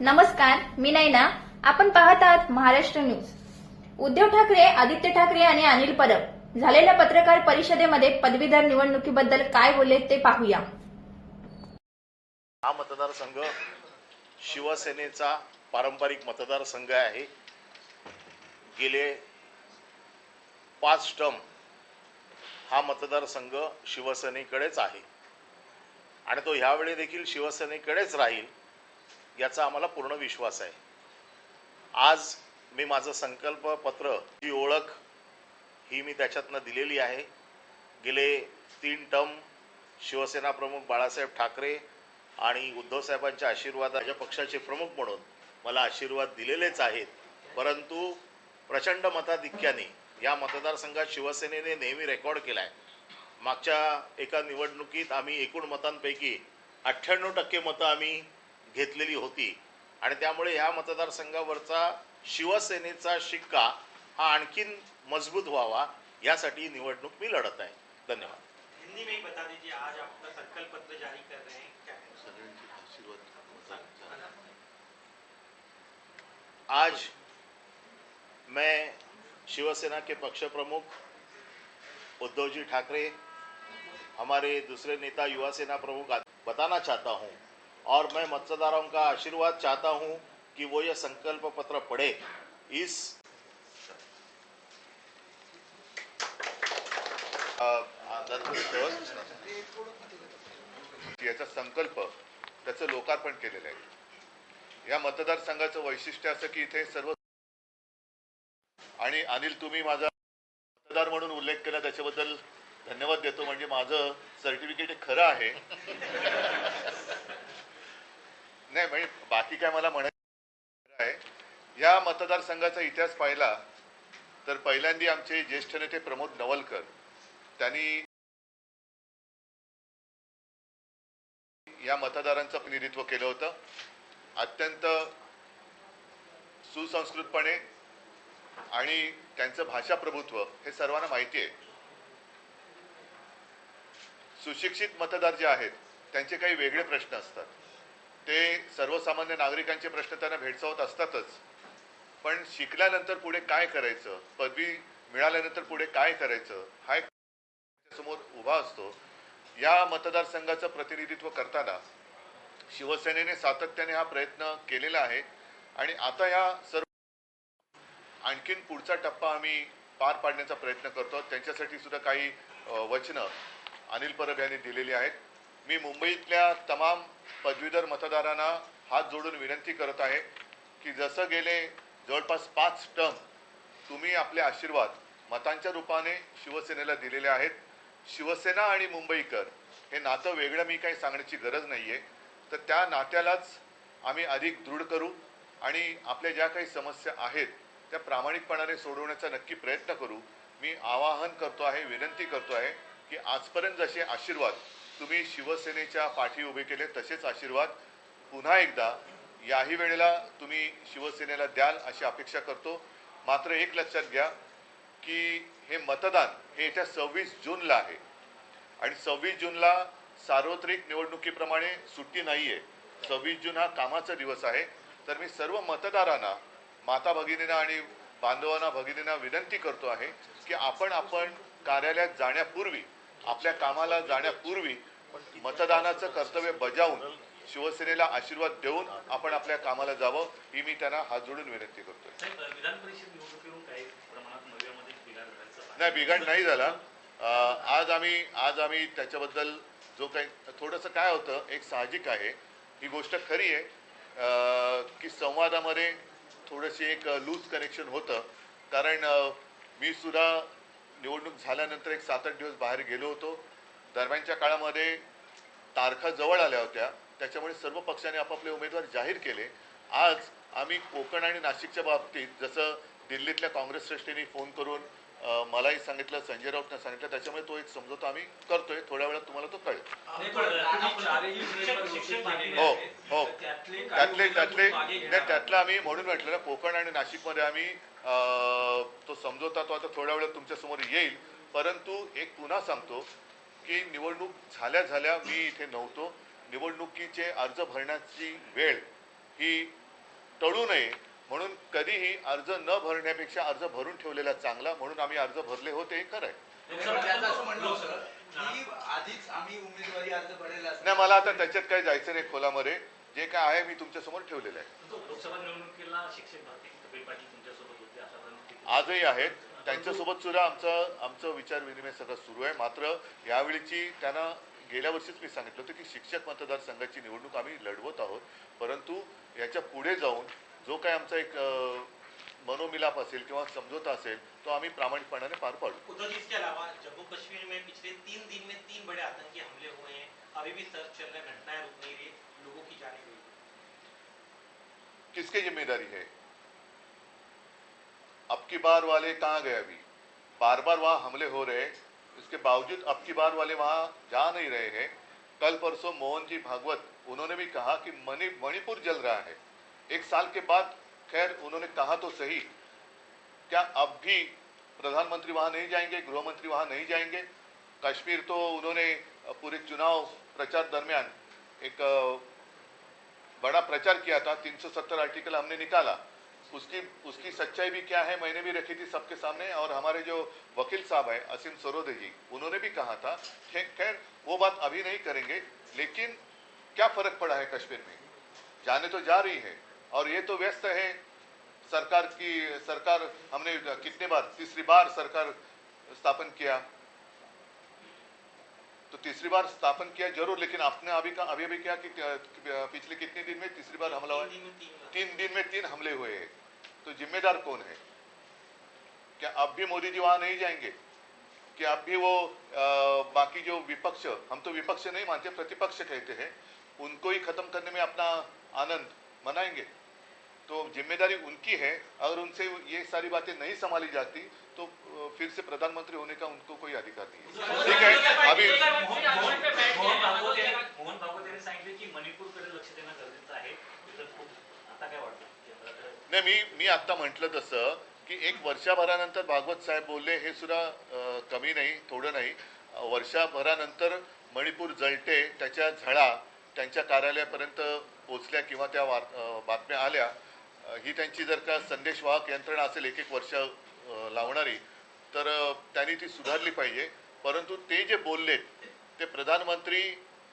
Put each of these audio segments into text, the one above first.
नमस्कार मी नैना. आपण पाहत आहात महाराष्ट्र न्यूज. उद्धव ठाकरे आदित्य ठाकरे आणि अनिल परब झालेल्या पत्रकार परिषदेमध्ये पदवीधर निवडणुकीबद्दल काय बोलले ते पाहूया. हा मतदारसंघ शिवसेनेचा पारंपरिक मतदारसंघ आहे. गेले पाच टर्म हा मतदारसंघ शिवसेनेकडेच आहे. आणि तो ह्यावेळी देखील शिवसेनेकडेच राहील. याचा आम्हाला पूर्ण विश्वास आहे. आज मी माझं संकल्प पत्र ही ओळख ही मी त्याच्यातनं दिलेली आहे. गेले तीन टर्म शिवसेना प्रमुख बाळासाहेब ठाकरे आणि उद्धवसाहेबांच्या आशीर्वाद माझ्या पक्षाचे प्रमुख म्हणून मला आशीर्वाद दिलेलेच आहेत. परंतु प्रचंड मताधिक्याने या मतदारसंघात शिवसेनेने नेहमी रेकॉर्ड केला आहे मागच्या एका निवडणुकीत आम्ही एकूण मतांपैकी अठ्ठ्याण्णव टक्के मतं आम्ही घेतलेली होती. आणि त्यामुळे ह्या मतदारसंघावरचा शिवसेनेचा शिक्का हा आणखीन मजबूत व्हावा यासाठी निवडणूक मी लढत आहे. धन्यवाद. हिंदी में ही बता दीजिए आज आप अपना संकल्प पत्र जारी कर रहे हैं। क्या है? आज मैं शिवसेना के पक्ष प्रमुख उद्धव जी ठाकरे हमारे दूसरे नेता युवा सेना प्रमुख बताना चाहता हूं और मैं मतदारों का आशीर्वाद चाहता हूं कि वो यह संकल्प पत्र पढ़े। इस याचा संकल्प त्याचं लोकार्पण केलेलं आहे. या मतदारसंघाचं वैशिष्ट्य असं की इथे सर्व आणि अनिल तुम्ही माझा मतदार म्हणून उल्लेख केला त्याच्याबद्दल धन्यवाद देतो. म्हणजे माझं सर्टिफिकेट खरं आहे. नाही म्हणजे बाकी काय मला म्हणायचं आहे या मतदारसंघाचा इतिहास पाहिला तर पहिल्यांदा आमचे ज्येष्ठ नेते प्रमोद नवलकर त्यांनी या मतदारांचं प्रतिनिधित्व केलं होतं. अत्यंत सुसंस्कृतपणे आणि त्यांचं भाषा प्रभुत्व हे सर्वांना माहिती आहे. सुशिक्षित मतदार जे आहेत त्यांचे काही वेगळे प्रश्न असतात. ते सर्वसामान्य नागरिकांचे प्रश्न त्यांना भेडसावत असतातच. पण शिकल्यानंतर पुढे काय करायचं? पदवी मिळाल्यानंतर पुढे काय करायचं? हा एक समोर उभा असतो. या मतदारसंघाचं प्रतिनिधित्व करताना शिवसेनेने सातत्याने हा प्रयत्न केलेला आहे. आणि आता या सर्व आणखीन पुढचा टप्पा आम्ही पार पाडण्याचा प्रयत्न करतो. त्यांच्यासाठी सुद्धा काही वचनं अनिल परब यांनी दिलेली आहेत. मी मुंबईतल्या तमाम पदवीधर मतदारांना हात जोडून विनंती करत आहे की जसं गेले जवळपास पाच टर्म तुम्ही आपले आशीर्वाद मतांच्या रूपाने शिवसेनेला दिलेले आहेत. शिवसेना आणि मुंबईकर हे नातं वेगळं मी काही सांगण्याची गरज नाही आहे तर त्या नात्यालाच आम्ही अधिक दृढ करू आणि आपल्या ज्या काही समस्या आहेत त्या प्रामाणिकपणाने सोडवण्याचा नक्की प्रयत्न करू. मी आवाहन करतो आहे विनंती करतो आहे की आजपर्यंत जसे आशीर्वाद तुम्ही शिवसेनेच्या पाठी उभे केले तसेच आशीर्वाद पुन्हा एकदा याही वेळेला तुम्ही शिवसेनेला द्याल अशी अपेक्षा करतो. मात्र एक लक्षात घ्या की हे मतदान हे येत्या सव्वीस जूनला आहे. आणि सव्वीस जूनला सार्वत्रिक निवडणुकीप्रमाणे सुट्टी नाही आहे सव्वीस जून हा कामाचा दिवस आहे. तर मी सर्व मतदारांना माता भगिनींना आणि बांधवांना भगिनींना विनंती करतो आहे की आपण आपण कार्यालयात जाण्यापूर्वी आपल्या कामाला जाण्यापूर्वी मतदानाचं कर्तव्य बजावून शिवसेनेला आशीर्वाद देऊन आपण आपल्या कामाला जावं ही मी त्यांना हात जोडून विनंती झाल्याचं नाही बिघाड नाही झाला. आज आम्ही आज आम्ही त्याच्याबद्दल जो काही थोडंसं काय होतं एक साहजिक आहे. ही गोष्ट खरी आहे. की संवादामध्ये थोडंशी एक लूज कनेक्शन होतं. कारण मी सुद्धा निवडणूक झाल्यानंतर एक सात आठ दिवस बाहेर गेलो होतो. दरम्यानच्या काळामध्ये तारखा जवळ आल्या होत्या. त्याच्यामुळे सर्व पक्षांनी आपापले उमेदवार जाहीर केले. आज आम्ही कोकण आणि नाशिकच्या बाबतीत जसं दिल्लीतल्या काँग्रेस श्रेष्ठींनी फोन करून मलाही सांगितलं संजय राऊतनं सांगितलं त्याच्यामुळे तो एक समजोता आम्ही करतोय. थोड्या वेळात तुम्हाला तो कळेल. हो. हो. त्यातले त्यातले त्यातलं आम्ही म्हणून म्हटलं ना कोकण आणि नाशिकमध्ये आम्ही अ, तो आता थोड्या वेळात तुमच्यासमोर येईल. परंतु एक पुन्हा सांगतो की निवडणूक झाल्या झाल्या मी इथे नव्हतो. निवडणुकीचे अर्ज भरण्याची वेळ ही टळू नये. म्हणून कधीही अर्ज न भरण्यापेक्षा अर्ज भरून ठेवलेला चांगला म्हणून आम्ही अर्ज भरले होते हे खरं आहे. पण त्याचं असं म्हणणं होतं की आधीच आम्ही उमेदवारी अर्ज भरलेला असताना- नाही मला आता त्याच्यात काही जायचं नाही खोलामध्ये. जे काय आहे मी तुमच्यासमोर ठेवलेलं आहे. आजही आहेत. त्यांच्यासोबत सुद्धा आमचं आमचं विचार विनिमय सगळं सुरू आहे. मात्र यावेळीची त्यांना गेल्या वर्षीच मी सांगितलं होतं की शिक्षक मतदारसंघाची निवडणूक आम्ही लढवत आहोत. परंतु याच्यापुढे जाऊन जो काय आमचा एक मनोमिलाप असेल किंवा समझोता असेल तो आम्ही प्रामाणिकपणाने पार पाडू. जी इसके अलावा जम्मू कश्मीर में पिछले तीन दिन में तीन बड़े आतंकी हमले हुए हैं। अभी भी सर्च चल रहा घटनाएं रुक नहीं रही लोगों की जाने गई किसकी जिम्मेदारी है? की बार वाले कहाँ गए अभी? बार बार वहाँ हमले हो रहे इसके बावजूद अब की बार वाले वहाँ जा नहीं रहे हैं। कल परसों मोहन जी भागवत, उन्होंने भी कहा कि मणि, मणिपुर जल रहा है। एक साल के बाद, खैर, उन्होंने कहा तो सही। क्या अब भी प्रधानमंत्री वहाँ नहीं जाएँगे गृह मंत्री वहाँ नहीं जाएँगे? कश्मीर तो उन्होंने पूरे चुनाव प्रचार दरमियान एक बड़ा प्रचार किया था। 370 आर्टिकल हमने निकाला। उसकी उसकी सच्चाई भी क्या है, मैंने भी रखी थी सबके सामने और हमारे जो वकील साहब है, असीम सरोदे जी, उन्होंने भी कहा था खैर, वो बात अभी नहीं करेंगे, लेकिन क्या फ़र्क पड़ा है कश्मीर में? जाने तो जा रही है और ये तो व्यस्त है। सरकार की, सरकार, हमने कितने बार, तीसरी बार सरकार स्थापन किया तीसरी बार स्थापन किया ज़रूर लेकिन आपने अभी का अभी अभी क्या कि पिछले कितने दिन में तीसरी बार हमला हुआ तीन दिन में तीन हमले हुए हैं। तो जिम्मेदार कौन है? क्या अब भी मोदी जी वहाँ नहीं जाएँगे? कि अब भी वो अ, बाकी जो विपक्ष हम तो विपक्ष नहीं मानते प्रतिपक्ष कहते हैं उनको ही खत्म करने में अपना आनंद मनाएँगे? तो जिम्मेदारी उनकी है अगर उनसे ये सारी बातें नहीं संभाली जाती तो फिर से प्रधानमंत्री होने का उनको कोई अधिकार नहीं है। ठीक है अभी मोहन मोहन भागवत यांनी मोहन भागवत यांनी सांगितले की मणिपूरकडे लक्ष देणं गरजेचं आहे. तिथं खूप आता काय वाटतं? केंद्राकडे नाही मी मी आता म्हटलं तसं की एक वर्षभरानंतर भागवत साहेब बोलले हे सुद्धा कमी नाही थोडं नाही. वर्षभरानंतर मणिपूर जळते त्याच्या झळा त्यांच्या कार्यालयापर्यंत पोचल्या किंवा त्या वार बातम्या आल्या. ही त्यांची जर का संदेशवाहक यंत्रणा असेल एक एक वर्ष लावणारी तर त्यांनी ती सुधारली पाहिजे. परंतु ते जे बोललेत ते प्रधानमंत्री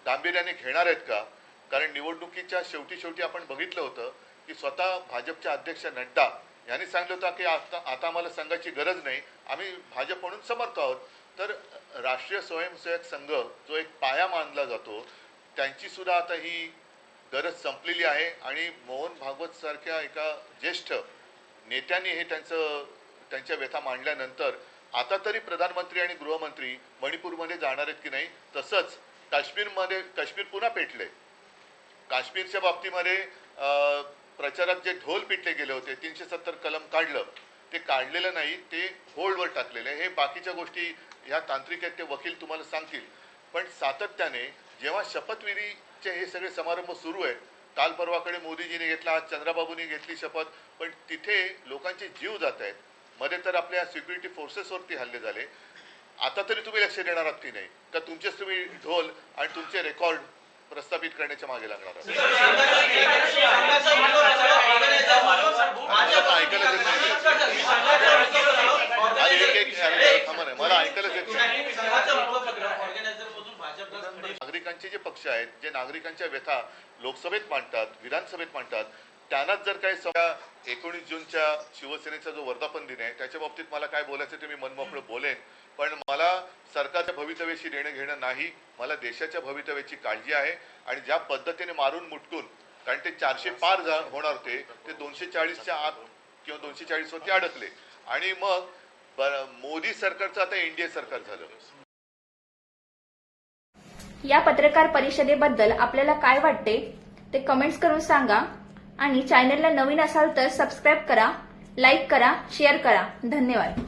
गांभीर्याने घेणार आहेत का? कारण निवडणुकीच्या शेवटी शेवटी आपण बघितलं होतं की स्वतः भाजपच्या अध्यक्ष नड्डा यांनी सांगितलं होतं की आता आता आम्हाला संघाची गरज नाही आम्ही भाजप म्हणून समर्थ आहोत. तर राष्ट्रीय स्वयंसेवक संघ जो एक पाया मानला जातो त्यांची सुद्धा आता ही गरज संपलेली आहे आणि मोहन भागवत सारख्या एका ज्येष्ठ नेत्यांनी हे त्यांचं त्यांच्या व्यथा मांडल्यानंतर आता तरी प्रधानमंत्री आणि गृहमंत्री मणिपूरमध्ये जाणार आहेत की नाही तसंच काश्मीरमध्ये काश्मीर पुन्हा पेटले. काश्मीरच्या बाबतीमध्ये प्रचारात जे ढोल पिटले गेले होते तीनशे सत्तर कलम काढलं ते काढलेलं नाही ते होल्डवर टाकलेलं हे बाकीच्या गोष्टी ह्या तांत्रिक आहेत ते वकील तुम्हाला सांगतील. पण सातत्याने जेव्हा शपथविधी आजचे हे सगळे समारंभ सुरू आहेत काल परवाकडे मोदीजीने घेतला आज चंद्राबाबूंनी घेतली शपथ. पण तिथे लोकांचे जीव जात आहेत. मध्ये तर आपल्या सिक्युरिटी फोर्सेसवरती हल्ले झाले. आता तरी तुम्ही लक्ष देणार आहात की नाही? का तुमचेच तुम्ही ढोल आणि तुमचे रेकॉर्ड प्रस्थापित करण्याच्या मागे लागणार आहात मला ऐकायलाच येत नाही. आणि एक एक अरे, थांबा ना, मला ऐकायलाच येत नाही नागरिकांचे जे पक्ष आहेत जे नागरिकांच्या व्यथा लोकसभेत मांडतात विधानसभेत मांडतात त्यांनाच जर काही सगळ्या एकोणीस जूनच्या शिवसेनेचा जो वर्धापन दिन आहे त्याच्या बाबतीत मला काय बोलायचं ते मी मनमोकळं बोलेन. पण मला सरकारच्या भवितव्याशी देणं घेणं नाही मला देशाच्या भवितव्याची काळजी आहे आणि ज्या पद्धतीने मारून मुटकून कारण ते चारशे पार होणार होते ते दोनशे चाळीसच्या आत किंवा दोनशे चाळीस वरती अडकले. आणि मग मोदी सरकारचं आता एनडीए सरकार झालं. या पत्रकार परिषदेबद्दल आपल्याला काय वाटते ते कमेंट्स करून सांगा. आणि चॅनलला नवीन असाल तर सबस्क्राईब करा लाईक करा शेअर करा. धन्यवाद.